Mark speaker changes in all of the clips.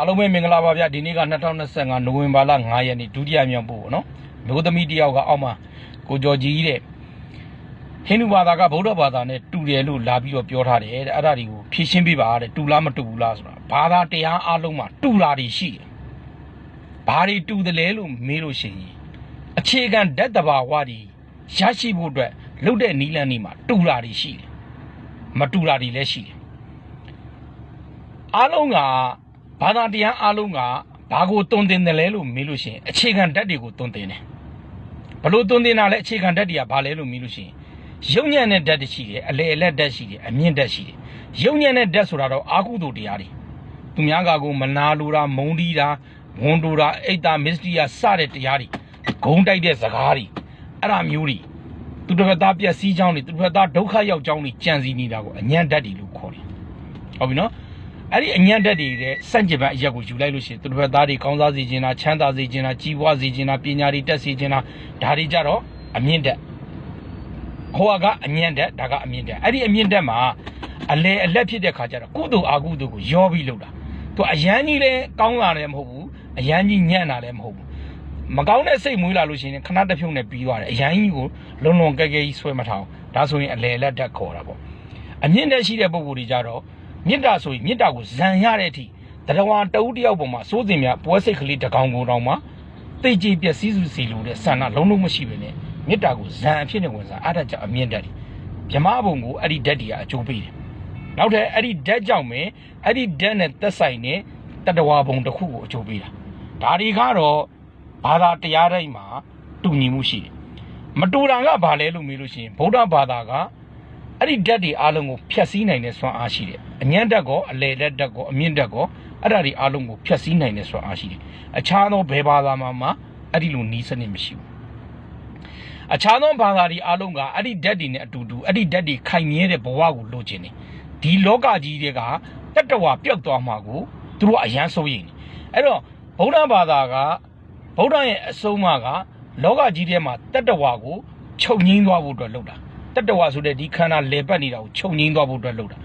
Speaker 1: အားလုံးပဲမင်္ဂလာပါဗျဒီနေ့က2025နိုဝင်ဘာလ9ရက်နေ့ဒုတိယမြောက်ပို့ပေါ့နော်မျိုးသမီးတစ်ယောက်ကအောက်မှာကိုကျော်ကြီးတဲ့ဟိန္ဒူဘာသာကဗုဒ္ဓဘာသာနဲ့တူတယ်လို့လာပြီးတော့ပြောထားတယ်တဲ့အဲ့ဒါတွေကိုဖြည့်ရှင်းပေးပါတဲ့တူလားမတူဘူးလားဆိုတာဘာသာတရားအလုံးမှာတူတာတွေရှိတယ်ဘာတွေတူတယ်လဲလို့မေးလို့ရှိရင်အခြေခံဓာတ်တဘာဝတွေရရှိဖို့အတွက်လုပ်တဲ့နီလန်းတွေမှာတူတာတွေရှိတယ်မတူတာတွေလည်းရှိတယ်အားလုံးက ဘာသာတရားအားလုံးကဘာကိုတုံတင်တယ်လဲလို့မေးလို့ရှိရင်အခြေခံဓာတ်တွေကိုတုံတင်တယ်ဘလို့တုံတင်တာလဲအခြေခံဓာတ်တွေကဘာလဲလို့မေးလို့ရှိရင်ယုံညံ့တဲ့ဓာတ်တွေရှိတယ်အလေအလက်ဓာတ်ရှိတယ်အမြင့်ဓာတ်ရှိတယ်ယုံညံ့တဲ့ဓာတ်ဆိုတာတော့အာကုသိုလ်တရားတွေသူများကကိုမနာလိုတာမုန်းတီးတာဝန်တိုတာအိတ်တာမစ္စတီယာစတဲ့တရားတွေဂုံတိုက်တဲ့စကားတွေအဲ့ဒါမျိုးတွေသူတစ်ဖက်သားပြက်စီးကြောင်းတွေသူတစ်ဖက်သားဒုက္ခရောက်ကြောင်းတွေကြံစည်နေတာကိုအညံ့ဓာတ်တွေလို့ခေါ်တယ်ဟုတ်ပြီနော် အဲ့ဒီအညံ့တက်တွေတဲ့စန့်ကျင်ဘက်အရက်ကိုယူလိုက်လို့ရှိရင်သူတို့ဘက်သားတွေကောင်းစားစေခြင်းလားချမ်းသာစေခြင်းလားကြီးပွားစေခြင်းလားပညာတွေတက်စေခြင်းလားဒါတွေကြတော့အမြင့်တက်ဟိုကအညံ့တက်ဒါကအမြင့်တက်အဲ့ဒီအမြင့်တက်မှာအလေအလက်ဖြစ်တဲ့ခါကျတော့ကုသိုလ်အာကုသိုလ်ကိုရောပြီးလုပ်တာသူအရန်ကြီးလည်းကောင်းလာတယ်မဟုတ်ဘူးအရန်ကြီးညံ့တာလည်းမဟုတ်ဘူးမကောင်းတဲ့စိတ်မွေးလာလို့ရှိရင်ခဏတစ်ဖြုတ်နဲ့ပြီးသွားတယ်အရန်ကြီးကိုလုံလုံကဲကဲကြီးဆွဲမထောင်ဒါဆိုရင်အလေအလက်တက်ခေါ်တာပေါ့အမြင့်တက်ရှိတဲ့ပုံကိုယ်တွေကြတော့ မေတ္တာဆိုရင်မေတ္တာကိုဇံရတဲ့အထိတရားဝါတဦးတယောက်ပေါ်မှာစိုးစင်များပွဲစိတ်ကလေးတစ်ကောင်ကိုတောင်မှတိတ်ကြည်ပျက်စီးစုစီလို့တဲ့ဆန္ဒလုံးလုံးမရှိပဲနဲ့မေတ္တာကိုဇံအဖြစ်နဲ့ဝင်စားအဲ့ဒါကြောင့်အမြင့်တက်တယ်မြမဘုံကိုအဲ့ဒီဓာတ်တွေကအကျိုးပေးတယ်နောက်ထပ်အဲ့ဒီဓာတ်ကြောင့်ပဲအဲ့ဒီဓာတ်နဲ့သက်ဆိုင်တဲ့တတဝါဘုံတစ်ခုကိုအကျိုးပေးတာဒါတွေကတော့ဘာသာတရားတိုင်းမှာတူညီမှုရှိတယ်မတူတာကဘာလဲလို့မေးလို့ရှိရင်ဗုဒ္ဓဘာသာက အဲ့ဒီဓာတ်တွေအားလုံးကိုဖျက်ဆီးနိုင်တဲ့စွမ်းအားရှိတယ်။အညံ့ဓာတ်ကောအလေဓာတ်ဓာတ်ကောအမြင့်ဓာတ်ကောအဲ့ဒါတွေအားလုံးကိုဖျက်ဆီးနိုင်တဲ့စွမ်းအားရှိတယ်။အခြားသောဘယ်ဘာသာမှမှအဲ့ဒီလိုနီးစနစ်မရှိဘူး။အခြားသောဘာသာတွေအားလုံးကအဲ့ဒီဓာတ်တွေနဲ့အတူတူအဲ့ဒီဓာတ်တွေခိုင်မြဲတဲ့ဘဝကိုလိုချင်တယ်။ဒီလောကကြီးတွေကတတ္တဝါပျောက်သွားမှာကိုသူတို့အယမ်းစိုးရိမ်တယ်။အဲ့တော့ဗုဒ္ဓဘာသာကဗုဒ္ဓရဲ့အဆုံးအမကလောကကြီးထဲမှာတတ္တဝါကိုချုပ်ငိမ့်သွားဖို့အတွက်လုပ်တာ။ တတ္တဝါဆိုတဲ့ဒီခန္ဓာလေပတ်နေတာကိုခြုံငိမ့်သွားဖို့အတွက်လုပ်တာ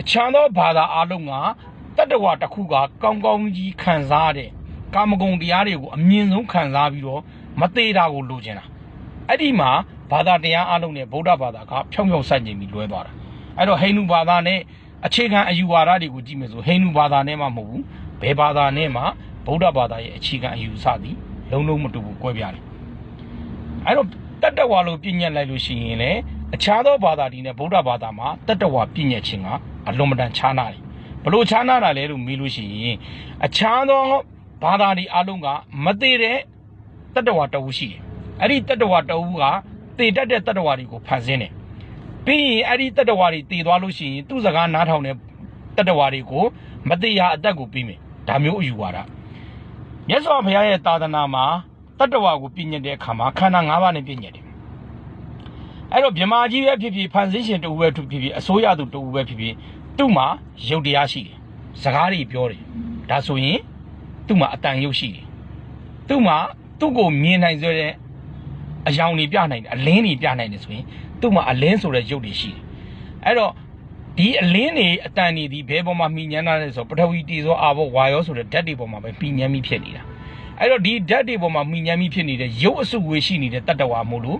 Speaker 1: အချမ်းသောဘာသာအလုံးကတတ္တဝါတစ်ခုကကောင်းကောင်းကြီးခံစားတဲ့ကာမဂုဏ်တရားတွေကိုအမြင့်ဆုံးခံစားပြီးတော့မသေးတာကိုလိုချင်တာအဲ့ဒီမှာဘာသာတရားအလုံးနဲ့ဗုဒ္ဓဘာသာကဖြောင်းဖြောင်းဆန့်ကျင်ပြီးလွဲသွားတာအဲ့တော့ဟိန္ဒူဘာသာနဲ့အခြေခံအယူဝါဒတွေကိုကြည့်မယ်ဆိုဟိန္ဒူဘာသာနဲ့မှမဟုတ်ဘူးဘယ်ဘာသာနဲ့မှဗုဒ္ဓဘာသာရဲ့အခြေခံအယူဆသည်လုံးလုံးမတူဘူးကွဲပြားတယ်အဲ့တော့ တတ္တဝါလို့ပြည့်ညက်လိုက်လို့ရှိရင်လေအခြားသောဘာသာဒီနဲ့ဗုဒ္ဓဘာသာမှာတတ္တဝါပြည့်ညက်ခြင်းကအလွန်မတန်ခြားနာတယ်ဘလို့ခြားနာတာလဲလို့မေးလို့ရှိရင်အခြားသောဘာသာဒီအလုံးကမသေးတဲ့တတ္တဝါတဝူရှိတယ်အဲ့ဒီတတ္တဝါတဝူကတည်တတ်တဲ့တတ္တဝါတွေကိုဖန်ဆင်းတယ်ပြီးရင်အဲ့ဒီတတ္တဝါတွေတည်သွားလို့ရှိရင်သူ့စကားနားထောင်တဲ့တတ္တဝါတွေကိုမတရားအသက်ကိုပြီးမယ်ဒါမျိုးအယူဝါဒမြတ်စွာဘုရားရဲ့သာသနာမှာ တတ္တဝါကိုပြည့်ညတ်တဲ့အခါမှာခန္ဓာ၅ပါးနဲ့ပြည့်ညတ်တယ်အဲ့တော့မြမာကြီးပဲဖြစ်ဖြစ်ဖန်ဆင်းရှင်တူပဲဖြစ်ဖြစ်အစိုးရသူတူပဲဖြစ်ဖြစ်သူ့မှာယုတ်တရားရှိတယ်စကားတွေပြောတယ်ဒါဆိုရင်သူ့မှာအတန်ရုပ်ရှိတယ်သူ့မှာသူ့ကိုမြင်နိုင်စေတဲ့အယောင်တွေပြနိုင်တယ်အလင်းတွေပြနိုင်တယ်ဆိုရင်သူ့မှာအလင်းဆိုတဲ့ရုပ်တွေရှိတယ်အဲ့တော့ဒီအလင်းတွေအတန်တွေဒီဘဲပေါ်မှာမှီညမ်းတာလဲဆိုတော့ပထဝီတီသောအာဘောဝါယောဆိုတဲ့ဓာတ်တွေပေါ်မှာပဲမှီညမ်းပြီးဖြစ်နေတာ အဲ့တော့ဒီဓာတ်တွေပေါ်မှာမိညာမိဖြစ်နေတဲ့ရုပ်အစုဝေးရှိနေတဲ့တတ္တဝါမို့လို့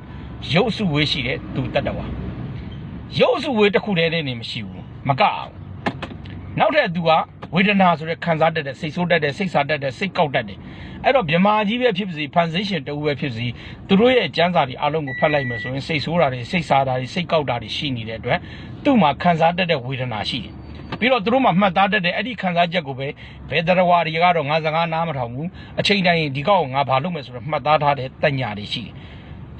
Speaker 1: ရုပ်အစုဝေးရှိတဲ့သူတတ္တဝါရုပ်အစုဝေးတစ်ခုတည်းနဲ့နေမရှိဘူးမကအောင်နောက်ထပ်သူကဝေဒနာဆိုတဲ့ခံစားတတ်တဲ့စိတ်ဆိုးတတ်တဲ့စိတ်စားတတ်တဲ့စိတ်ကောက်တတ်တယ်အဲ့တော့မြမာကြီးပဲဖြစ်ပါစေဖန်ဆင်းရှင်တူပဲဖြစ်ပါစေသူတို့ရဲ့ကျမ်းစာတွေအလုံးကိုဖတ်လိုက်မယ်ဆိုရင်စိတ်ဆိုးတာတွေစိတ်စားတာတွေစိတ်ကောက်တာတွေရှိနေတဲ့အတွက်သူ့မှာခံစားတတ်တဲ့ဝေဒနာရှိတယ် ပြီးတော့သူတို့မှမှတ်သားတတ်တဲ့အဲ့ဒီခံစားချက်ကိုပဲဘယ်တရားဝါတွေကတော့ငါစကားနားမထောင်ဘူးအချိန်တိုင်းဒီကောက်ကိုငါဘာလုပ်မယ်ဆိုတော့မှတ်သားထားတဲ့တညာတွေရှိတယ်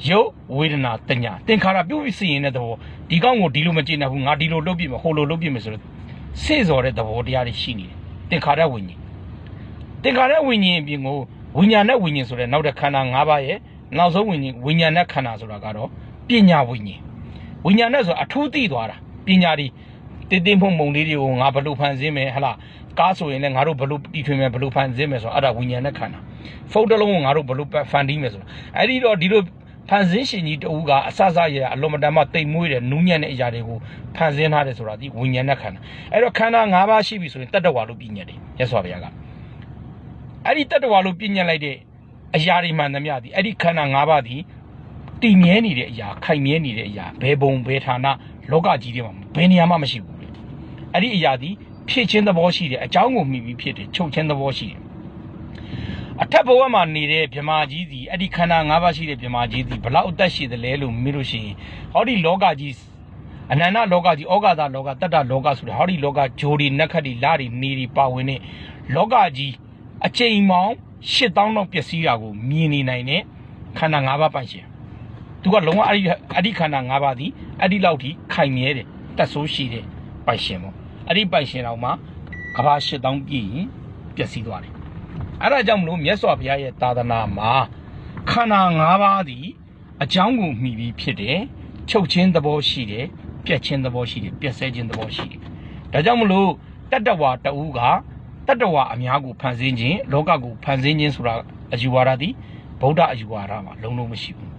Speaker 1: ရုပ်ဝေဒနာတညာသင်္ခါရပြုတ်ပြီးစီရင်တဲ့သဘောဒီကောက်ကိုဒီလိုမကျင့်နိုင်ဘူးငါဒီလိုလုပ်ပြမယ်ဟိုလိုလုပ်ပြမယ်ဆိုတော့စေ့စော်တဲ့သဘောတရားတွေရှိနေတယ်သင်္ခါရဝိညာဉ်သင်္ခါရဝိညာဉ်အပြင်ကိုဝိညာဏဝိညာဉ်ဆိုတဲ့နောက်တဲ့ခန္ဓာ၅ပါးရဲ့နောက်ဆုံးဝိညာဉ်ဝိညာဏခန္ဓာဆိုတာကတော့ပညာဝိညာဉ်ဝိညာဉ်နဲ့ဆိုအထူးသိသွားတာပညာဒီ တင်းတင်းဖုံဖုံလေးတွေကိုငါဘယ်လို့ဖန်ဆင်းမယ်ဟလားကားဆိုရင်လည်းငါတို့ဘယ်လို့တီထွင်မယ်ဘယ်လို့ဖန်ဆင်းမယ်ဆိုတော့အဲ့ဒါဝိညာဉ်နဲ့ခန္ဓာဖုတ်တစ်လုံးကိုငါတို့ဘယ်လို့ဖန်တီးမယ်ဆိုတော့အဲ့ဒီတော့ဒီလိုဖန်ဆင်းရှင်ကြီးတူကအဆဆရအလွန်မတန်မှတိမ်မွေးတဲ့နူးညံ့တဲ့အရာတွေကိုဖန်ဆင်းထားတယ်ဆိုတာဒီဝိညာဉ်နဲ့ခန္ဓာအဲ့တော့ခန္ဓာ၅ပါးရှိပြီဆိုရင်တတ္တဝါလို့ပြညတ်တယ်ရသော်ဘုရားကအဲ့ဒီတတ္တဝါလို့ပြညတ်လိုက်တဲ့အရာတွေမှန်သမျှသည်အဲ့ဒီခန္ဓာ၅ပါးသည်တည်မြဲနေတဲ့အရာခိုင်မြဲနေတဲ့အရာဘယ်ဘုံဘယ်ဌာနလောကကြီးထဲမှာဘယ်နေရာမှမရှိဘူးလေ အဲ့ဒီအရာသည်ဖြစ်ခြင်းသဘောရှိတယ်အကြောင်းကိုမှီပြီးဖြစ်တယ်ချုပ်ခြင်းသဘောရှိတယ်အထက်ဘဝမှာနေတဲ့မြမာကြီးစီအဲ့ဒီခန္ဓာ၅ပါးရှိတဲ့မြမာကြီးစီဘလောက်အသက်ရှိသလဲလို့မေးလို့ရှိရင်ဟောဒီလောကကြီးအနန္တလောကကြီးဩဃာတလောကတတ္တလောကဆိုတဲ့ဟောဒီလောကဂျိုဒီနက္ခတ်ဒီလာဒီနေဒီပါဝင်တဲ့လောကကြီးအချိန်မောင်း8000လောက်ပျက်စီးတာကိုမြင်နေနိုင်တဲ့ခန္ဓာ၅ပါးပိုင်ရှင်သူကလုံးဝအဲ့ဒီအဲ့ဒီခန္ဓာ၅ပါးဒီအဲ့ဒီလောက်ထိခိုင်မြဲတယ်တက်ဆိုးရှိတယ် ပိုင်ရှင်ပေါ့အဲ့ဒီပိုင်ရှင်တော်မှာကဘာ8000ပြည့်ရင်ပျက်စီးသွားတယ်အဲ့ဒါကြောင့်မလို့မြတ်စွာဘုရားရဲ့သာသနာမှာခန္ဓာ၅ပါးသည်အကြောင်းကိုမှီပြီးဖြစ်တယ်ချုပ်ချင်းသဘောရှိတယ်ပြက်ချင်းသဘောရှိတယ်ပြက်ဆဲခြင်းသဘောရှိတယ်ဒါကြောင့်မလို့တတ္တဝါတဦးကတတ္တဝါအများကိုဖန်ဆင်းခြင်းလောကကိုဖန်ဆင်းခြင်းဆိုတာအယူဝါဒသည်ဗုဒ္ဓအယူဝါဒမှာလုံးလုံးမရှိဘူး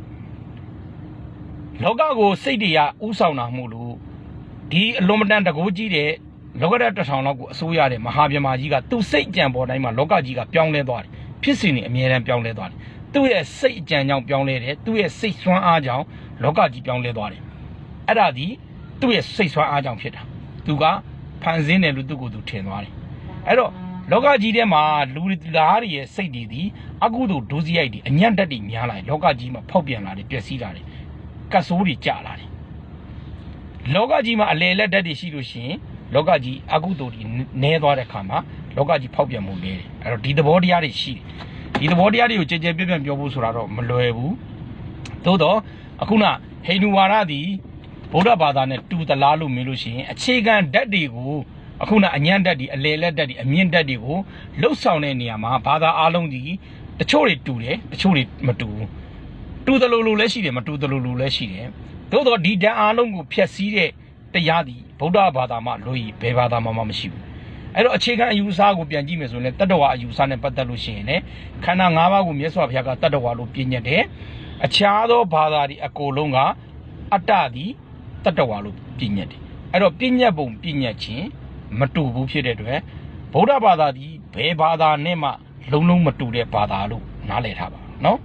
Speaker 1: လောကကိုစိတ်တရားဥဆောင်တာမို့လို့ ဒီအလွန်မတန်တကိုးကြီးတဲ့လောကရတစ်ထောင်လောက်ကိုအစိုးရတဲ့မဟာဗျမာကြီးကသူ့စိတ်ကြံပေါ်တိုင်းမှာလောကကြီးကပြောင်းလဲသွားတယ်ဖြစ်စဉ်တွေအများတန်းပြောင်းလဲသွားတယ်သူ့ရဲ့စိတ်အကြံကြောင့်ပြောင်းလဲတယ်သူ့ရဲ့စိတ်ဆွမ်းအားကြောင့်လောကကြီးပြောင်းလဲသွားတယ်အဲ့ဒါဒီသူ့ရဲ့စိတ်ဆွမ်းအားကြောင့်ဖြစ်တာသူကဖန်ဆင်းတယ်လို့သူ့ကိုယ်သူထင်သွားတယ်အဲ့တော့လောကကြီးထဲမှာလူသားတွေရဲ့စိတ်တွေဒီအကုသိုလ်ဒုစရိုက်တွေအညံ့တက်တွေများလာတယ်လောကကြီးမှာဖောက်ပြန်လာတယ်ပျက်စီးလာတယ်ကတ်ဆိုးတွေကျလာတယ် လောကကြီးမှာအလေလက်ဓာတ်တွေရှိလို့ရှိရင်လောကကြီးအကုသိုလ်တွေနည်းသွားတဲ့ခါမှာလောကကြီးဖောက်ပြန်မှုနည်းတယ်အဲ့တော့ဒီသဘောတရားတွေရှိတယ်ဒီသဘောတရားတွေကိုကြည်ကြဲပြည့်ပြည့်ပြောဖို့ဆိုတာတော့မလွယ်ဘူးသို့တော့အခုနဟိန္ဒူဝါဒသည်ဗုဒ္ဓဘာသာနဲ့တူသလားလို့မေးလို့ရှိရင်အခြေခံဓာတ်တွေကိုအခုနအညံ့ဓာတ်တွေအလေလက်ဓာတ်တွေအမြင့်ဓာတ်တွေကိုလှုပ်ဆောင်တဲ့နေရာမှာဘာသာအားလုံးဒီတချို့တွေတူတယ်တချို့တွေမတူဘူး တူတယ်လို့လို့လည်းရှိတယ်မတူတယ်လို့လို့လည်းရှိတယ်သို့တော့ဒီဓာတ်အားလုံးကိုဖျက်ဆီးတဲ့တရားသည်ဗုဒ္ဓဘာသာမှာလို့ဘယ်ဘာသာမှမရှိဘူးအဲ့တော့အခြေခံအယူအဆကိုပြန်ကြည့်မယ်ဆိုရင်တတ္တဝါအယူအဆနဲ့ပတ်သက်လို့ရှိရင်လည်းခန္ဓာ၅ပါးကိုမြတ်စွာဘုရားကတတ္တဝါလို့ပြည့်ညတ်တယ်အခြားသောဘာသာတွေအကုန်လုံးကအတ္တသည်တတ္တဝါလို့ပြည့်ညတ်တယ်အဲ့တော့ပြည့်ညတ်ပုံပြည့်ညတ်ခြင်းမတူဘူးဖြစ်တဲ့အတွက်ဗုဒ္ဓဘာသာသည်ဘယ်ဘာသာနဲ့မှလုံးလုံးမတူတဲ့ဘာသာလို့နားလည်ထားပါနော်